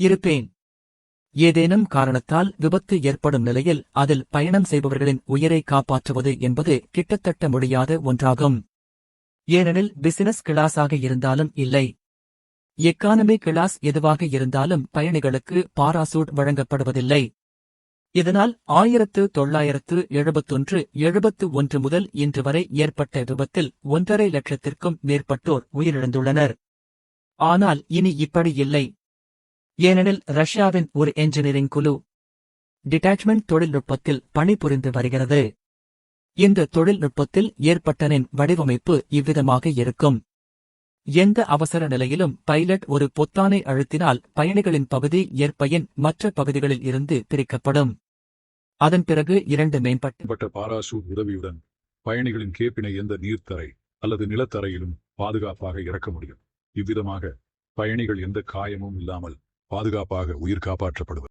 இருப்பேன். ஏதேனும் காரணத்தால் விபத்து ஏற்படும் நிலையில் அதில் பயணம் செய்பவர்களின் உயிரை காப்பாற்றுவது என்பது கிட்டத்தட்ட முடியாத ஒன்றாகும். ஏனெனில் பிசினஸ் கிளாஸாக இருந்தாலும் இல்லை. எக்கானமி கிளாஸ் எதுவாக இருந்தாலும் பயணிகளுக்கு பாராசூட் வழங்கப்படுவதில்லை. இதனால் ஆயிரத்து தொள்ளாயிரத்து எழுபத்தொன்று எழுபத்து ஒன்று முதல் இன்று வரை ஏற்பட்ட விபத்தில் ஒன்றரை லட்சத்திற்கும் மேற்பட்டோர் உயிரிழந்துள்ளனர். ஆனால் இனி இப்படி இல்லை. ஏனெனில் ரஷ்யாவின் ஒரு என்ஜினியரிங் குழு டிட்டாச்மெண்ட் தொழில்நுட்பத்தில் பணிபுரிந்து வருகிறது. இந்த தொழில்நுட்பத்தில் ஏற்பட்டனின் வடிவமைப்பு இவ்விதமாக இருக்கும். எந்த அவசர நிலையிலும் பைலட் ஒரு பொத்தானை அழுத்தினால் பயணிகளின் பகுதி ஏற்பையின் மற்ற பகுதிகளில் இருந்து பிரிக்கப்படும். அதன் பிறகு இரண்டு மேம்பட்ட பாராசூட் உதவியுடன் பயணிகளின் கேப்பினை எந்த நீர்த்தரை அல்லது நிலத்தரையிலும் பாதுகாப்பாக இறக்க முடியும். இவ்விதமாக பயணிகள் எந்த காயமும் இல்லாமல் பாதுகாப்பாக உயிர் காப்பாற்றப்படுவர்